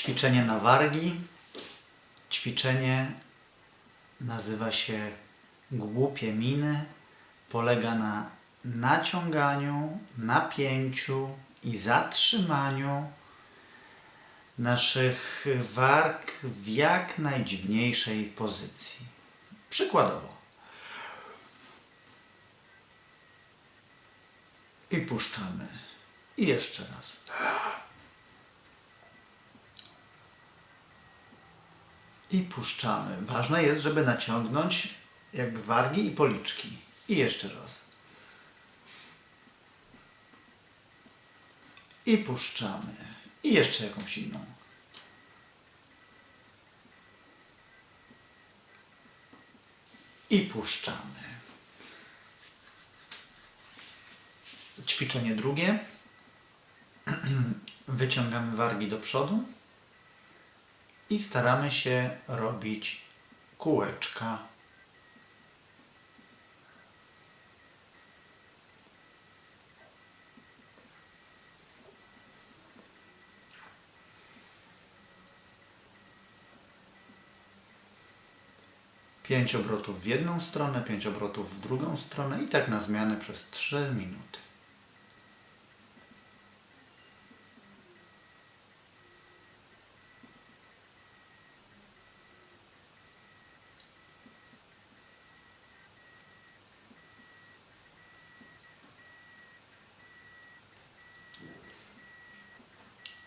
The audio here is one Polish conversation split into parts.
Ćwiczenie na wargi. Ćwiczenie nazywa się głupie miny. Polega na naciąganiu, napięciu i zatrzymaniu naszych warg w jak najdziwniejszej pozycji. Przykładowo. I puszczamy. I jeszcze raz. I puszczamy. Ważne jest, żeby naciągnąć jakby wargi i policzki. I jeszcze raz. I puszczamy. I jeszcze jakąś inną. I puszczamy. Ćwiczenie drugie. Wyciągamy wargi do przodu i staramy się robić kółeczka. Pięć obrotów w jedną stronę, pięć obrotów w drugą stronę i tak na zmianę przez 3 minuty.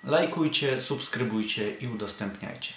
Lajkujcie, subskrybujcie i udostępniajcie.